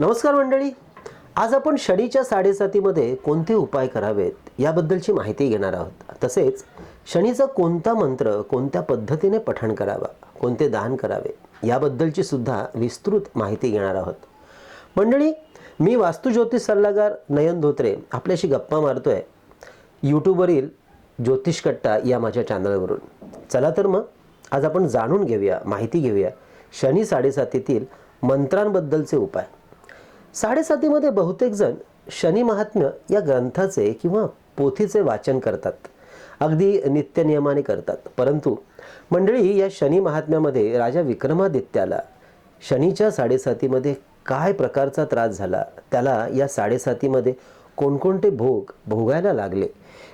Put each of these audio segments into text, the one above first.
नमस्कार मंडळी. आज आपण शनीच्या साडेसातीमध्ये कोणते उपाय करावेत याबद्दलची माहिती घेणार आहोत. तसेच शनीचा कोणता मंत्र कोणत्या पद्धतीने पठण करावा कोणते दान करावे याबद्दलची सुद्धा विस्तृत माहिती घेणार आहोत. मंडळी मी वास्तुज्योतिष सल्लागार नयन धोत्रे आपल्याशी गप्पा मारतोय. यूट्यूबवरील ज्योतिष कट्टा या माझ्या चॅनलवरून. चला तर मग आज आपण जाणून घेऊया माहिती घेऊया शनी साडेसातीतील मंत्रांबद्दलचे उपाय. साडेसातीमध्ये बहुतेक जण शनी महात्म्य या ग्रंथाचे किंवा पोथीचे वाचन करतात. अगदी नित्यनियमाने करतात. परंतु मंडळी या शनी महात्म्यामध्ये राजा विक्रमादित्याला शनीच्या साडेसातीमध्ये काय प्रकारचा त्रास झाला? त्याला या साडेसातीमध्ये कोणकोणते भोग भोगायला लागले?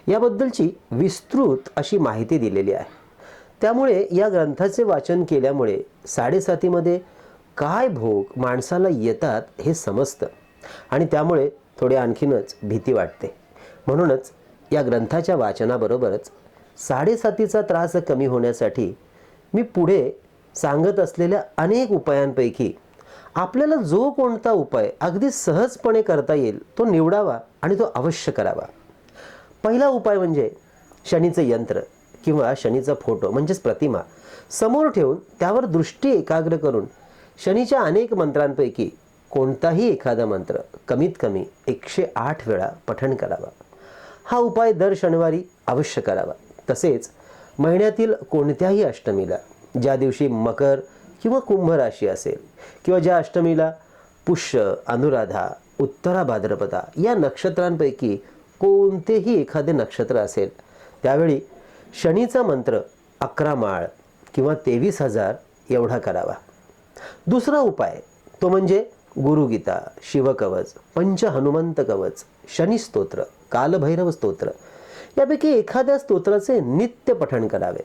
याबद्दलची विस्तृत अशी माहिती दिलेली आहे. त्यामुळे या ग्रंथाचे वाचन केल्यामुळे साडेसातीमध्ये काय भोग माणसाला येतात हे समजतं. आणि त्यामुळे थोडी आणखीनच भीती वाटते. म्हणूनच या ग्रंथाच्या वाचनाबरोबरच साडेसातीचा त्रास कमी होण्यासाठी मी पुढे सांगत असलेल्या अनेक उपायांपैकी आपल्याला जो कोणता उपाय अगदी सहजपणे करता येईल तो निवडावा आणि तो अवश्य करावा. पहिला उपाय म्हणजे शनीचं यंत्र किंवा शनीचा फोटो म्हणजेच प्रतिमा समोर ठेवून त्यावर दृष्टी एकाग्र करून शनीच्या अनेक मंत्रांपैकी कोणताही एखादा मंत्र कमीत कमी एकशे आठ वेळा पठण करावा. हा उपाय दर शनिवारी अवश्य करावा. तसेच महिन्यातील कोणत्याही अष्टमीला ज्या दिवशी मकर किंवा कुंभ राशी असेल किंवा ज्या अष्टमीला पुष्य अनुराधा उत्तरा भाद्रपदा या नक्षत्रांपैकी कोणतेही एखादे नक्षत्र असेल त्यावेळी शनीचा मंत्र अकरा माळ किंवा तेवीस हजार एवढा करावा. दुसरा उपाय तो म्हणजे गुरुगीता शिवकवच पंच हनुमंत कवच शनिस्तोत्र कालभैरव स्तोत्र. यापैकी एखाद्या स्तोत्राचे नित्य पठण करावे.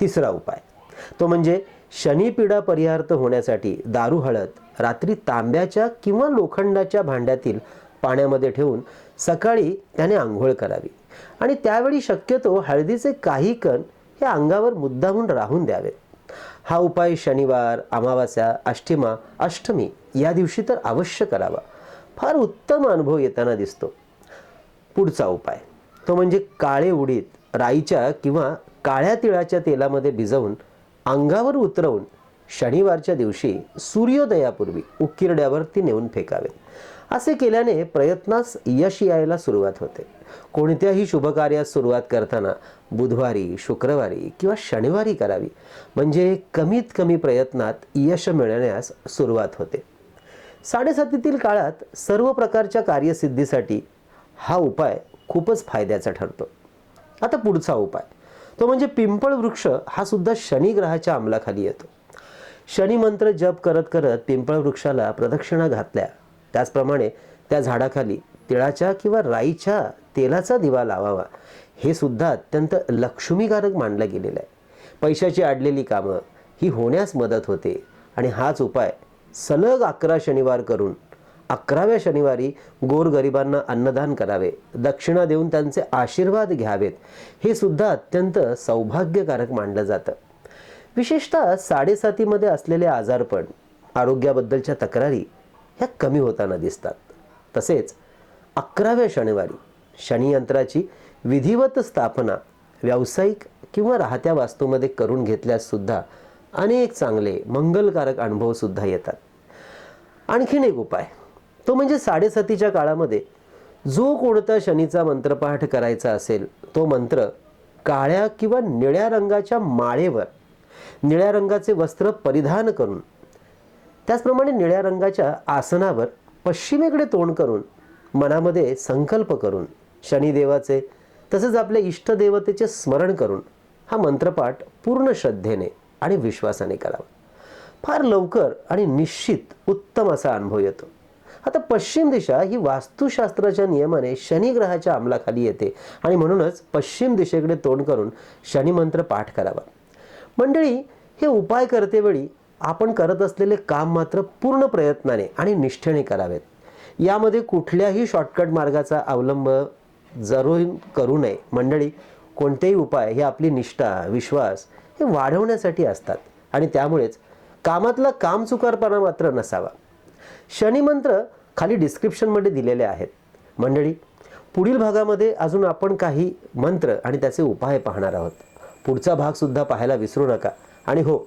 तिसरा उपाय तो म्हणजे शनिपीडा परिहार्थ होण्यासाठी दारू हळद रात्री तांब्याच्या किंवा लोखंडाच्या भांड्यातील पाण्यामध्ये ठेवून सकाळी त्याने आंघोळ करावी. आणि त्यावेळी शक्यतो हळदीचे काही कण हे अंगावर मुद्दामून राहून द्यावे. हा उपाय शनिवार अमावास्या अष्टिमा अष्टमी या दिवशी तर अवश्य करावा. फार उत्तम अनुभव येताना दिसतो. पुढचा उपाय. तो म्हणजे काळे उडीद राईच्या किंवा काळ्या तिळाच्या तेलामध्ये भिजवून अंगावर उतरवून शनिवारच्या दिवशी सूर्योदयापूर्वी उकिरड्यावरती नेऊन फेकावे. असे केल्याने प्रयत्नास यश यायला सुरुवात होते. कोणत्याही शुभकार्यास सुरुवात करताना बुधवारी शुक्रवारी किंवा शनिवारी करावी. म्हणजे कमीत कमी प्रयत्नात यश मिळण्यास सुरुवात होते. साडेसातीतील काळात सर्व प्रकारच्या कार्यसिद्धीसाठी हा उपाय खूपच फायद्याचा ठरतो. आता पुढचा उपाय. तो म्हणजे पिंपळ वृक्ष हा सुद्धा शनी ग्रहाच्या अंमलाखाली येतो. शनी मंत्र जप करत करत पिंपळ वृक्षाला प्रदक्षिणा घातल्या. त्याचप्रमाणे त्या झाडाखाली तिळाच्या किंवा राईच्या तेलाचा दिवा लावावा. हे सुद्धा अत्यंत लक्ष्मीकारक मानलं गेलेलं आहे. पैशाची आडलेली कामं ही होण्यास मदत होते. आणि हाच उपाय सलग अकरा शनिवार करून अकराव्या शनिवारी गोरगरिबांना अन्नदान करावे दक्षिणा देऊन त्यांचे आशीर्वाद घ्यावेत. हे सुद्धा अत्यंत सौभाग्यकारक मानलं जातं. विशेषतः साडेसातीमध्ये असलेले आजारपण आरोग्याबद्दलच्या तक्रारी ह्या कमी होताना दिसतात. तसेच अकराव्या शनिवारी शनियंत्राची विधिवत स्थापना व्यावसायिक किंवा राहत्या वास्तूमध्ये करून घेतल्यास सुद्धा अनेक चांगले मंगलकारक अनुभव सुद्धा येतात. आणखीन एक उपाय तो म्हणजे साडेसातीच्या काळामध्ये जो कोणता शनीचा मंत्रपाठ करायचा असेल तो मंत्र काळ्या किंवा निळ्या रंगाच्या माळेवर निळ्या रंगाचे वस्त्र परिधान करून त्याचप्रमाणे निळ्या रंगाच्या आसनावर पश्चिमेकडे तोंड करून मनामध्ये संकल्प करून शनिदेवाचे तसेच आपल्या इष्टदेवतेचे स्मरण करून हा मंत्रपाठ पूर्ण श्रद्धेने आणि विश्वासाने करावा. फार लवकर आणि निश्चित उत्तम असा अनुभव येतो. आता पश्चिम दिशा ही वास्तुशास्त्राच्या नियमाने शनी ग्रहाच्या अंमलाखाली येते आणि म्हणूनच पश्चिम दिशेकडे तोंड करून शनिमंत्र पाठ करावा. मंडळी हे उपाय करतेवेळी आपण करत असलेले काम मात्र पूर्ण प्रयत्नाने आणि निष्ठेने करावेत. यामध्ये कुठल्याही शॉर्टकट मार्गाचा अवलंब जरूर करू नये. मंडळी कोणतेही उपाय हे आपली निष्ठा विश्वास हे वाढवण्यासाठी असतात आणि त्यामुळेच कामातला काम चुकारपणा मात्र नसावा. शनिमंत्र खाली डिस्क्रिप्शनमध्ये दिलेले आहेत. मंडळी पुढील भागामध्ये अजून आपण काही मंत्र आणि त्याचे उपाय पाहणार आहोत. पुढचा भागसुद्धा पाहायला विसरू नका. आणि हो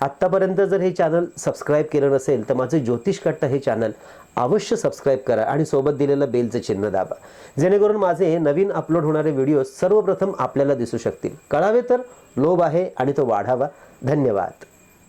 आत्तापर्यंत जर हे चॅनल सबस्क्राईब केलं नसेल तर माझं ज्योतिष कट्टा हे चॅनल अवश्य सबस्क्राईब करा आणि सोबत दिलेलं बेलचं चिन्ह दाबा. जेणेकरून माझे नवीन अपलोड होणारे व्हिडिओ सर्वप्रथम आपल्याला दिसू शकतील. कळावे तर लोभ आहे आणि तो वाढावा. धन्यवाद.